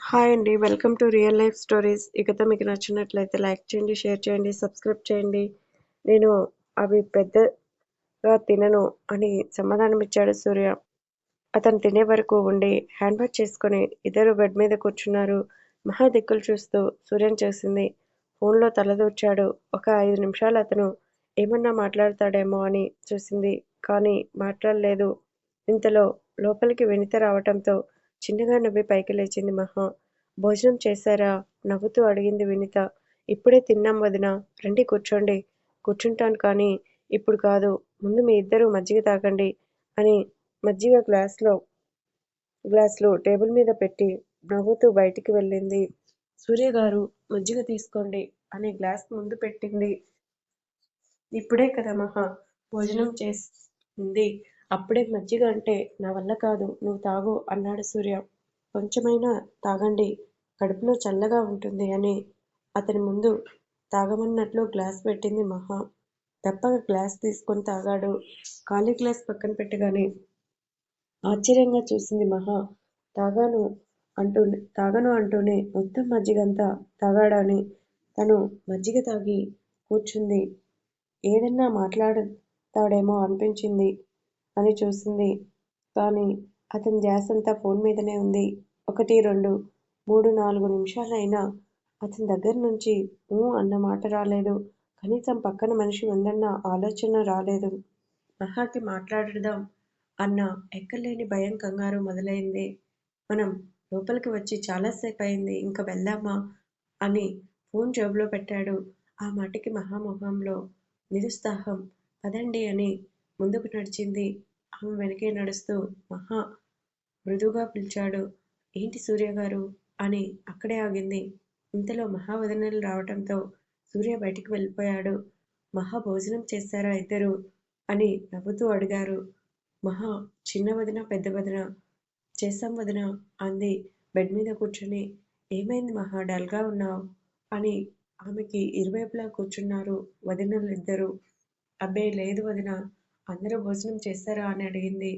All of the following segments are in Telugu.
హాయ్ అండి. Welcome to real life stories. ఇకతో మీకు నచ్చినట్లయితే లైక్ చేయండి షేర్ చేయండి సబ్స్క్రైబ్ చేయండి. నేను అవి పెద్దగా తినను అని సమాధానం ఇచ్చాడు సూర్య. అతను తినే వరకు ఉండి హ్యాండ్ వాష్ చేసుకొని ఇద్దరు బెడ్ మీద కూర్చున్నారు. మహా దిక్కులు చూస్తూ సూర్యం చేసింది. ఫోన్లో తలదూర్చాడు. ఒక ఐదు నిమిషాలు అతను ఏమన్నా మాట్లాడతాడేమో అని చూసింది. కానీ మాట్లాడలేదు. ఇంతలో లోపలికి వెనిత రావటంతో చిన్నగా నవ్వి పైకి లేచింది మహా. భోజనం చేశారా? నవ్వుతూ అడిగింది వినిత. ఇప్పుడే తిన్నాం వదిన. రండి కూర్చోండి. కూర్చుంటాను కానీ ఇప్పుడు కాదు. ముందు మీ ఇద్దరు మజ్జిగ తాగండి అని మజ్జిగ గ్లాస్లో గ్లాసులు టేబుల్ మీద పెట్టి నవ్వుతూ బయటికి వెళ్ళింది. సూర్య గారు మజ్జిగ తీసుకోండి అని గ్లాస్ ముందు పెట్టింది. ఇప్పుడే కదా మహా. భోజనం చేసింది. అప్పుడే మజ్జిగ అంటే నా వల్ల కాదు నువ్వు తాగు అన్నాడు సూర్య. కొంచెమైనా తాగండి కడుపులో చల్లగా ఉంటుంది అని అతని ముందు తాగమన్నట్లు గ్లాస్ పెట్టింది మహా. తప్పక గ్లాస్ తీసుకొని తాగాడు. ఖాళీ గ్లాస్ పక్కన పెట్టగానే ఆశ్చర్యంగా చూసింది మహా. తాగాను అంటూ తాగను అంటూనే మొత్తం మజ్జిగంతా తాగాడని తను మజ్జిగ తాగి కూర్చుంది. ఏదన్నా మాట్లాడతాడేమో అనిపించింది. అని చూసింది. కానీ అతని ధ్యాసంతా ఫోన్ మీదనే ఉంది. ఒకటి రెండు మూడు నాలుగు నిమిషాలైనా అతని దగ్గర నుంచి ఊ అన్న మాట రాలేదు. కనీసం పక్కన మనిషి ఉందన్న ఆలోచన రాలేదు. మహాకి మాట్లాడదాం అన్న ఎక్కర్లేని భయం కంగారు మొదలైంది. మనం లోపలికి వచ్చి చాలాసేపు అయింది ఇంకా వెళ్దామా అని ఫోన్ జేబులో పెట్టాడు. ఆ మాటకి మహామొహంలో నిరుత్సాహం పదండి అని ముందుకు నడిచింది. ఆమె వెనకే నడుస్తూ మహా మృదువుగా పిలిచాడు. ఏంటి సూర్యగారు అని అక్కడే ఆగింది. ఇంతలో మహా వదనలు రావటంతో సూర్య బయటికి వెళ్ళిపోయాడు. మహా భోజనం చేశారా ఇద్దరు? అని నవ్వుతూ అడిగారు. మహా చిన్న వదిన పెద్ద వదిన చేశాం వదిన అంది బెడ్ మీద కూర్చొని. ఏమైంది మహా డల్గా ఉన్నావు? అని ఆమెకి ఇరువైపులా కూర్చున్నారు వదినలు ఇద్దరు అబ్బే లేదు వదిన అందరూ భోజనం చేశారా అని అడిగింది.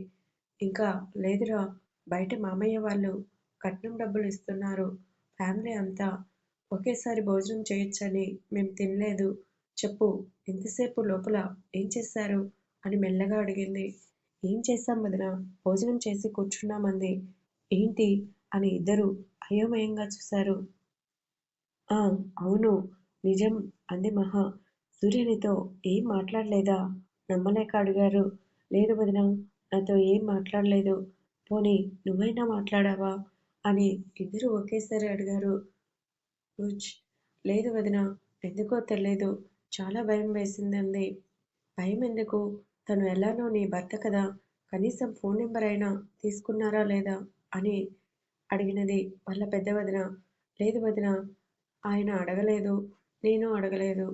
ఇంకా లేదురా బయట మామయ్య వాళ్ళు కట్నం డబ్బులు ఇస్తున్నారు. ఫ్యామిలీ అంతా ఒకేసారి భోజనం చేయొచ్చని మేము తినలేదు. చెప్పు ఎంతసేపు లోపల ఏం చేశారు? అని మెల్లగా అడిగింది. ఏం చేశాం వదిన? భోజనం చేసి కూర్చున్నామంది. ఏంటి? అని ఇద్దరు అయోమయంగా చూశారు. ఆ అవును నిజం అంది మహా. సూర్యునితో ఏం మాట్లాడలేదా? నమ్మలేక అడిగారు. లేదు వదిన నాతో ఏం మాట్లాడలేదు. పోనీ నువ్వైనా మాట్లాడావా? అని ఇద్దరు ఒకేసారి అడిగారు. రుచ్ లేదు వదిన ఎందుకో తెలియదు. చాలా భయం వేసింది అంది భయం ఎందుకు? తను ఎలానో నీ భర్త కదా. కనీసం ఫోన్ నెంబర్ అయినా తీసుకున్నారా లేదా? అని అడిగినది వాళ్ళ పెద్ద వదిన. లేదు వదిన ఆయన అడగలేదు. నేను అడగలేదు.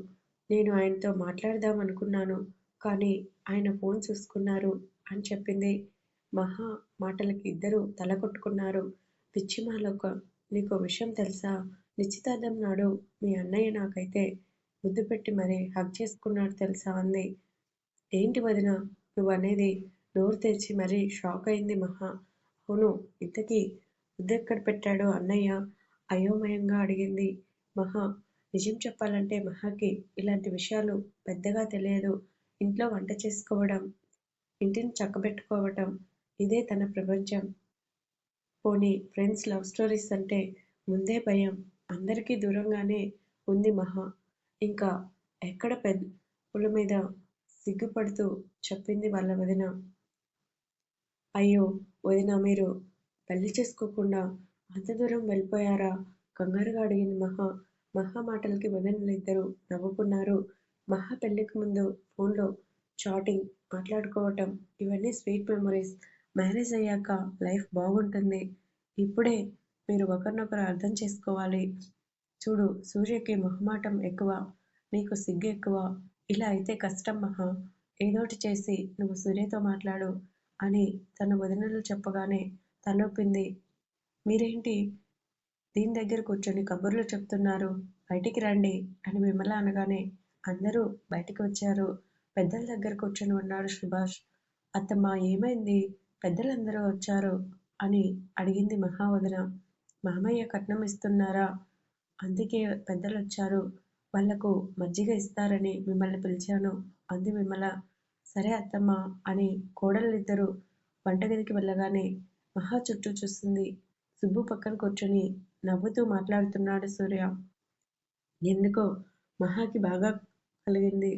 నేను ఆయనతో మాట్లాడదాం అనుకున్నాను. కానీ ఆయన ఫోన్ చూసుకున్నారు అని చెప్పింది. మహా మాటలకి ఇద్దరు తల కొట్టుకున్నారు. పిచ్చిమాలొక నీకు విషయం తెలుసా? నిశ్చితార్థం నాడు మీ అన్నయ్య నాకైతే ముద్దు పెట్టి మరీ హక్ చేసుకున్నాడు తెలుసా అంది. ఏంటి వదిన నువ్వు అనేది నోరు తెరిచి మరీ షాక్ అయింది మహా. అవును ఇంతకీ ముద్దెక్కడ పెట్టాడో అన్నయ్య అయోమయంగా అడిగింది. మహా నిజం చెప్పాలంటే మహాకి ఇలాంటి విషయాలు పెద్దగా తెలియదు. ఇంట్లో వంట చేసుకోవడం ఇంటిని చక్కబెట్టుకోవటం ఇదే తన ప్రపంచం. పోనీ ఫ్రెండ్స్ లవ్ స్టోరీస్ అంటే ముందే భయం అందరికీ దూరంగానే ఉంది మహా. ఇంకా ఎక్కడ పెద్దల మీద సిగ్గుపడుతూ చెప్పింది వాళ్ళ వదిన. అయ్యో వదిన మీరు పెళ్ళి చేసుకోకుండా అంత దూరం వెళ్ళిపోయారా? కంగారుగా అడిగింది మహా. మహా మాటలకి వదినలిద్దరూ నవ్వుకున్నారు. మహా పెళ్ళికి ముందు ఫోన్లో చాటింగ్ మాట్లాడుకోవటం ఇవన్నీ స్వీట్ మెమరీస్. మ్యారేజ్ అయ్యాక లైఫ్ బాగుంటుంది. ఇప్పుడే మీరు ఒకరినొకరు అర్థం చేసుకోవాలి. చూడు సూర్యకి మొహమాటం ఎక్కువ నీకు సిగ్గు ఎక్కువ. ఇలా అయితే కష్టం మహా. ఏదోటి చేసి నువ్వు సూర్యతో మాట్లాడు అని తన వదినలు చెప్పగానే తలొప్పింది మీరేంటి? దీని దగ్గర కూర్చొని కబుర్లు చెప్తున్నారు. బయటికి రండి అని విమల అనగానే అందరూ బయటికి వచ్చారు. పెద్దల దగ్గర కూర్చొని ఉన్నాడు సుభాష్. అత్తమ్మ ఏమైంది? పెద్దలందరూ వచ్చారు అని అడిగింది మహావదన. మామయ్య కట్నం ఇస్తున్నారా? అందుకే పెద్దలు వచ్చారు వాళ్ళకు మజ్జిగ ఇస్తారని మిమ్మల్ని పిలిచాను. అంది విమల. సరే అత్తమ్మ అని కోడళ్ళిద్దరూ వంటగదికి వెళ్ళగానే మహా చుట్టూ చూస్తుంది. సుబ్బు పక్కన కూర్చొని నవ్వుతూ మాట్లాడుతున్నాడు సూర్య. ఎందుకో మహాకి బాగా కలిగింది.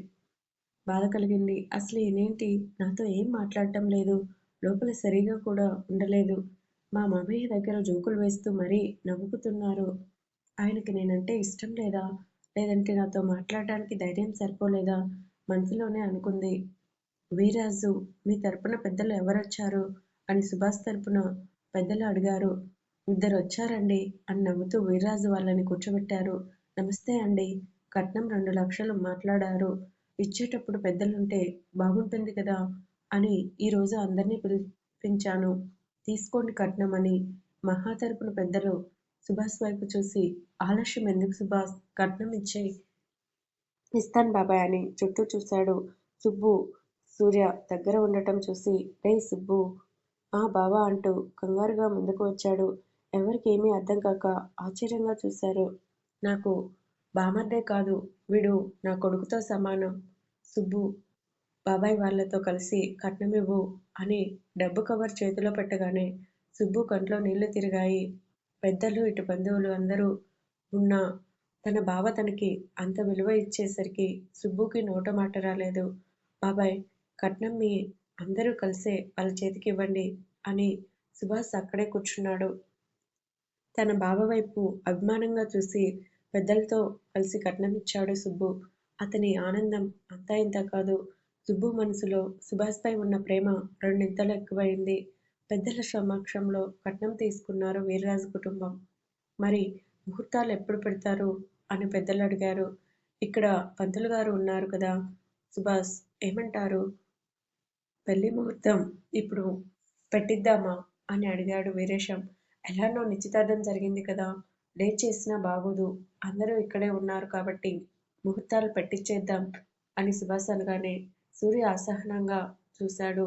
బాధ కలిగింది. అసలు ఈయనేంటి నాతో ఏం మాట్లాడటం లేదు. లోపల సరిగా కూడా ఉండలేదు. మా మమ్మీ దగ్గర జోకులు వేస్తూ మరీ నవ్వుకుతున్నారు. ఆయనకి నేనంటే ఇష్టం లేదా? లేదంటే నాతో మాట్లాడడానికి ధైర్యం సరిపోలేదా? మనసులోనే అనుకుంది. వీరాజు మీ తరపున పెద్దలు ఎవరొచ్చారు? అని సుభాష్ తరపున పెద్దలు అడిగారు. ఇద్దరు వచ్చారండి అని నవ్వుతూ వీర్రాజు వాళ్ళని కూర్చోబెట్టారు. నమస్తే అండి. కట్నం రెండు లక్షలు మాట్లాడారు. ఇచ్చేటప్పుడు పెద్దలుంటే బాగుంటుంది కదా అని ఈరోజు అందరినీ పిలిపించాను. తీసుకోండి కట్నం అని మహా తరపున పెద్దలు సుభాష్ వైపు చూసి ఆలస్యం ఎందుకు సుభాష్? కట్నం ఇచ్చే ఇస్తాను బాబాయ్ అని చుట్టూ చూశాడు సుబ్బు. సూర్య దగ్గర ఉండటం చూసి రే సుబ్బు ఆ బావా అంటూ కంగారుగా ముందుకు వచ్చాడు. ఎవరికి అర్థం కాక ఆశ్చర్యంగా చూశారు. నాకు బామర్దే కాదు వీడు నా కొడుకుతో సమానం. సుబ్బు బాబాయ్ వాళ్ళతో కలిసి కట్నమివ్వు అని డబ్బు కవర్ చేతిలో పెట్టగానే సుబ్బు కంట్లో నీళ్ళు తిరిగాయి. పెద్దలు ఇటు బంధువులు అందరూ ఉన్నా తన బావ తనకి అంత విలువ ఇచ్చేసరికి సుబ్బుకి నోట మాట రాలేదు. బాబాయ్ కట్నం మీ అందరూ కలిసే వాళ్ళ చేతికి ఇవ్వండి అని సుభాష్ అక్కడే కూర్చున్నాడు. తన బావ వైపు అభిమానంగా చూసి పెద్దలతో కలిసి కట్నం ఇచ్చాడు సుబ్బు. అతని ఆనందం అంతా ఇంత కాదు. సుబ్బు మనసులో సుభాష్పై ఉన్న ప్రేమ రెండింతలు ఎక్కువైంది. పెద్దల సమక్షంలో కట్నం తీసుకున్నారు వీర్రాజు కుటుంబం. మరి ముహూర్తాలు ఎప్పుడు పెడతారు అని పెద్దలు అడిగారు. ఇక్కడ పంతులు గారు ఉన్నారు కదా. సుభాష్ ఏమంటారు? పెళ్ళి ముహూర్తం ఇప్పుడు పెట్టిద్దామా అని అడిగాడు వీరేశం. ఎలానో నిశ్చితార్థం జరిగింది కదా. లేట్ చేసినా బాగోదు. అందరూ ఇక్కడే ఉన్నారు కాబట్టి ముహూర్తాలు పెట్టించేద్దాం అని సుభాష్ అనగానే సూర్య అసహనంగా చూశాడు.